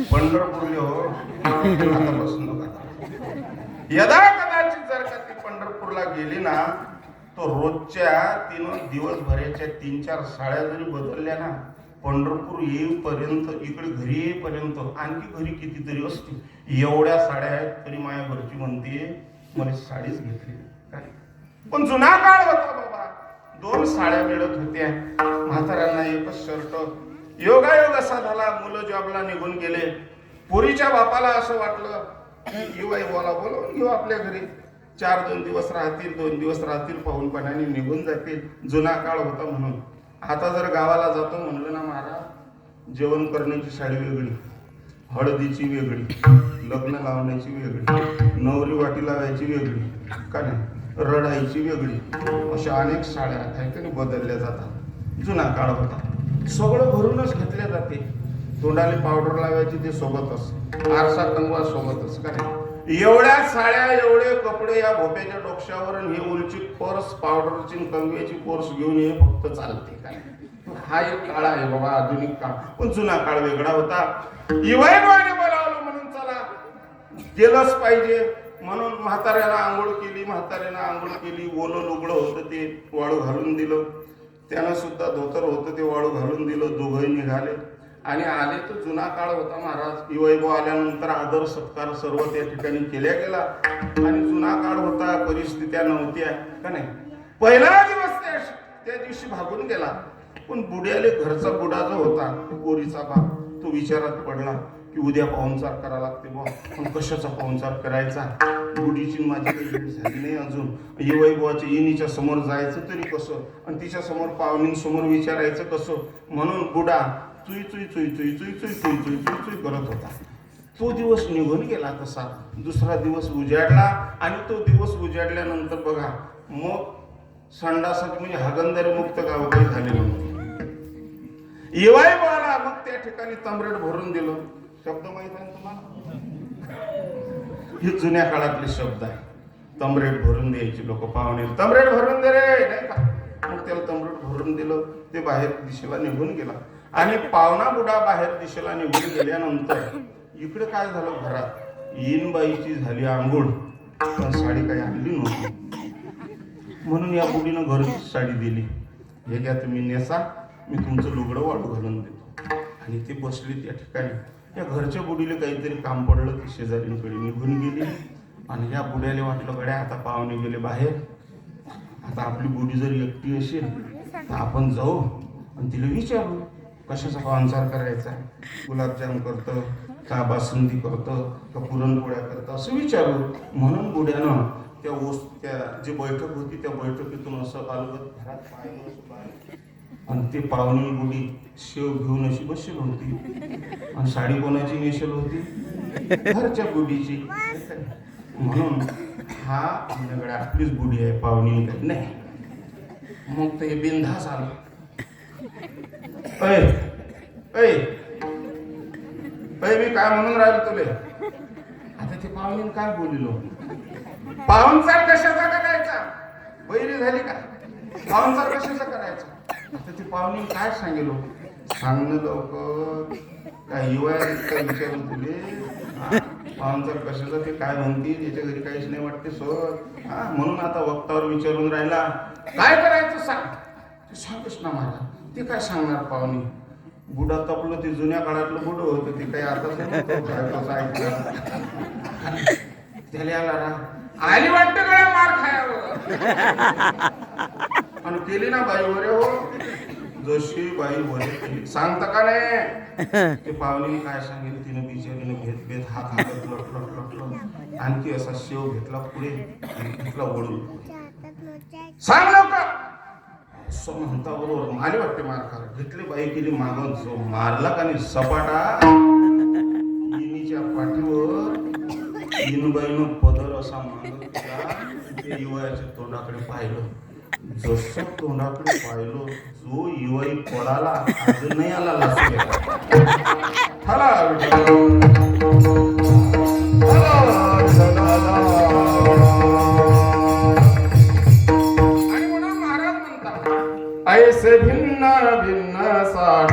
पंढरपूरले हो. यदा कदाचित जर का ती पंढरपूरला गेली ना तो रोजच्या तीन दिवसभराच्या तीन चार साड्या जरी बदलल्या ना पंढरपूर येईपर्यंत इकडे घरी येईपर्यंत आणखी घरी कितीतरी असतील. एवढ्या साड्या आहेत तरी माझ्या घरची म्हणते मला साडीच घेतली काय? पण जुना काळ होता बाबा. दोन साड्या मिळत होत्या. म्हाताऱ्यांना एकच शर्ट योगायोग असा झाला मुलं जॉबला निघून गेले. पुरीच्या बापाला असं वाटलं की युवाई बोला बोलवून घेऊ आपल्या घरी. चार दोन दिवस राहतील दोन दिवस राहतील पाहून पाण्याने निघून जातील. जुना काळ होता म्हणून. आता जर गावाला जातो म्हणलं ना महाराज जेवण करण्याची साडी वेगळी हळदीची वेगळी लग्न लावण्याची वेगळी नवरी वाटी लावायची वेगळी का नाही? रडायची वेगळी. अशा अनेक साड्या आहेत बदलल्या जातात. जुना काळ होता. सगळं भरूनच घेतल्या जाते. तोंडाला पावडर लावायची ते सोबतच. आरसा कंगवा सोबतच का नाही? एवढ्या साड्या एवढे कपडे या भोप्याच्या डोक्यावर हे उलची पर्स पावडरची कंगव्याची पर्स घेऊन हे फक्त चालते काय हा एक काळ आहे बाबा आधुनिक काळ. पण जुना काळ वेगळा होता. इवायवाने बोलावलं म्हणून चला. गेलंच पाहिजे. म्हणून म्हाताऱ्याला आंघोळ केली म्हाताऱ्याला आंघोळ केली. ओलं लुगडं होतं ते वाळू घालून दिलं. त्यानं सुद्धा धोतर होतं ते वाळू घालून दिलं दोघंही निघाले. आणि आले तर जुना काळ होता महाराज. वैभव आल्यानंतर आदर सत्कार सर्व त्या ठिकाणी केल्या गेला. आणि जुना काळ होता परिस्थित्या नव्हत्या का नाही? पहिला दिवस त्या त्या दिवशी भागून गेला. पण बुड्याले घरचा बुडा जो होता तो पोरीचा बाप. तो विचारात पडला की उद्या पाहुणचार करा लागते बा पण कशाचा पाहुणचार करायचा बुढीची माझी काही भेट झाली नाही अजून येवैभवाच्या येणीच्या समोर जायचं तरी कसं आणि तिच्या समोर पाहुणींसमोर विचारायचं कसं म्हणून बुडा चुई चुई चुई चुई चुई चुई चुई चुई चुई चुई करत होता तो दिवस निघून गेला तसा दुसरा दिवस उजाडला आणि तो दिवस उजाडल्यानंतर बघा मग संडासात म्हणजे हागंदारी मुक्त गाव झाले म्हणून येवाय बाळा मग त्या ठिकाणी तमरेट भरून दिलं. शब्द माहीत आहे तुम्हाला? हे जुन्या काळातले शब्द आहे. तमरेट भरून द्यायची लोक पाहुणे. तमरेट भरून दे रे नाही का? मग त्याला तमरेट भरून दिलं ते बाहेर दिशेला निघून गेला. आणि पावना बुडा बाहेर दिशेला निघून गेल्यानंतर इकडे काय झालं घरात? इनबाईची झाली आंघोळ. पण साडी काही आणली नव्हती. म्हणून या बुडीनं घरची साडी दिली. हे घ्या तुम्ही नेसा. मी तुमचं लुगडं वाढू घालून देतो. आणि ते बसले त्या ठिकाणी. या घरच्या बुडीला काहीतरी काम पडलं की शेजारींकडे निघून गेली. आणि या बुड्याला वाटलं गड्या आता पाहुणे गेले बाहेर. आता आपली बुडी जर एकटी असेल तर आपण जाऊ आणि तिला विचारू कशाचा पाहुणचार करायचा गुलाबजाम करतं का बासुंदी करतं का पुरणपोळ्या करतं? असं विचारू. म्हणून बुड्यानं त्या वस्तू त्या जी बैठक होती त्या बैठकीतून असं अलगत घरात पाहिलं असं आणि ते पाहुणे बुडी शेव घेऊन अशी बसेल होती. आणि साडी कोणाची नेशल होती? घरच्या बुडीची म्हणून हा आमच्याकडे आपलीच बुडी आहे पाहुणी काही नाही. मग ते बिनधास आलं. ऐ ऐ ऐ मी काय म्हणून राहिलो तुले? आता ते पाहुणे काय बोलिलो? पाहुणचार कशाचा करायचा. बैरी झाली का? पाहुणचार कशाचा करायचा. आता ते पाहुणे काय सांगेल हो? सांगणं लवकर. काय हिवाळ्यात काय तुले हा? पाहुणचार कशाचा ते काय म्हणतील याच्या घरी काहीच नाही वाटते सो हा म्हणून आता वक्तावर विचारून राहिला. काय करायचं सांग? ते सांगच ना मला. ते काय सांगणार पाहुणे? बुडा तपलं ते जुन्या काळातलं बुड होतं ते काही आता ऐकलं. त्याला आला आली वाटतं गळ्या मार खायावर आणि केली ना बाई बरे हो. जशी बाई केली. सांगता का नाही? ते पाहुणे काय सांगेल तिने बिचारीने भेट भेट हात लट लट लट लट आणखी असा शेव घेतला पुढे घेतला ओढून सांग लवकर. असं म्हणता बरोबर. मारी वाटते मार खार घेतली बाई केली मागून जो मारला का नाही? सपाटा. इनीच्या पाठीवर इनबाईनं पदर असा मागत तोंडाकडे पाहिलं. जसं तोंडाकडे पाहिलो जो युवाई पडाला आज नाही आला लासू आणि म्हणून महाराज म्हणतात ऐसे भिन्न भिन्न साठ.